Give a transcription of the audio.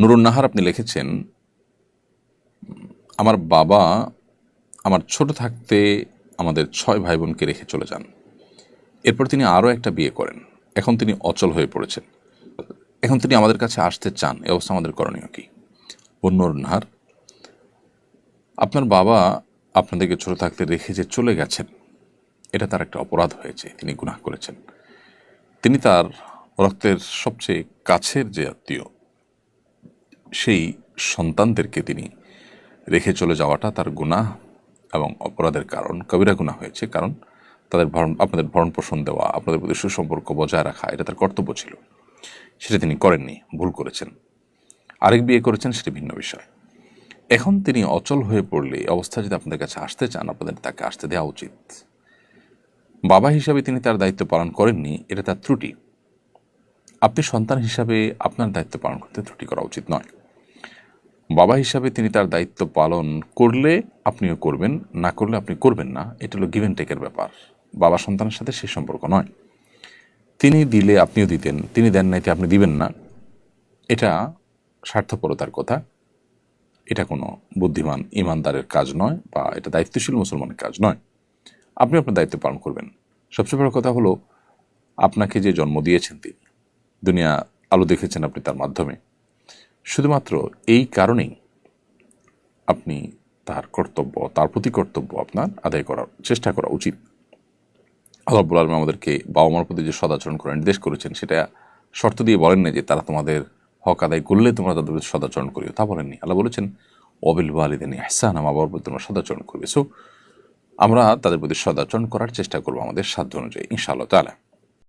নুরুন নাহার আপনি লিখেছেন, আমার বাবা আমার ছোট থাকতে আমাদের ছয় ভাই বোনকে রেখে চলে যান। এরপর তিনি আরও একটা বিয়ে করেন। এখন তিনি অচল হয়ে পড়েছেন। এখন তিনি আমাদের কাছে আসতে চান। এ অবস্থা আমাদের করণীয় কি? অন্যর নাহার, আপনার বাবা আপনাদেরকে ছোট থাকতে রেখে যে চলে গেছেন, এটা তার একটা অপরাধ হয়েছে। তিনি গুনাহ করেছেন। তিনি তার রক্তের সবচেয়ে কাছের যে আত্মীয় সেই সন্তানদেরকে তিনি রেখে চলে যাওয়াটা তার গুনাহ এবং অপরাধের কারণ। কবিরা গুনাহ হয়েছে কারণ তাদের ভরণ, আপনাদের ভরণ পোষণ দেওয়া, আপনাদের প্রতি সুসম্পর্ক বজায় রাখা, এটা তার কর্তব্য ছিল। সেটা তিনি করেননি, ভুল করেছেন। আরেক বিয়ে করেছেন, সেটি ভিন্ন বিষয়। এখন তিনি অচল হয়ে পড়লে অবস্থা যদি আপনাদের কাছে আসতে চান, আপনাদের তাকে আসতে দেওয়া উচিত। বাবা হিসাবে তিনি তার দায়িত্ব পালন করেননি, এটা তার ত্রুটি। আপনি সন্তান হিসাবে আপনার দায়িত্ব পালন করতে ত্রুটি করা উচিত নয়। বাবা হিসাবে তিনি তার দায়িত্ব পালন করলে আপনিও করবেন, না করলে আপনি করবেন না। এটা হলো গিভেন টেকের ব্যাপার। বাবা সন্তানের সাথে সে সম্পর্ক নয়। তিনি দিলে আপনিও দিতেন, তিনি দেন নাইতে আপনি দিবেন না। এটা স্বার্থপরতার কথা। এটা কোনো বুদ্ধিমান, ইমানদারের কাজ নয় বা এটা দায়িত্বশীল মুসলমানের কাজ নয়। আপনি আপনার দায়িত্ব পালন করবেন। সবচেয়ে বড় কথা হলো, আপনাকে যে জন্ম দিয়েছেন তিনি, দুনিয়া আলো দেখেছেন আপনি তার মাধ্যমে। শুধুমাত্র এই কারণেই আপনি তার কর্তব্য, তার প্রতি কর্তব্য আপনার আদায় করার চেষ্টা করা উচিত। আল্লাহ রাব্বুল আলম আমাদেরকে বাবা মার প্রতি যে সদাচরণ করে নির্দেশ করেছেন, সেটা শর্ত দিয়ে বলেন না যে তারা তোমাদের হক আদায় করলে তোমরা তাদের প্রতি সদাচরণ করিও। তা বলেননি। আল্লাহ বলেছেন অবিল ওয়ালিদিন ইহসান বাবার প্রতি তোমরা সদাচরণ করবে সো আমরা তাদের প্রতি সদাচরণ করার চেষ্টা করব আমাদের সাধ্য অনুযায়ী, ইনশাআল্লাহ তালা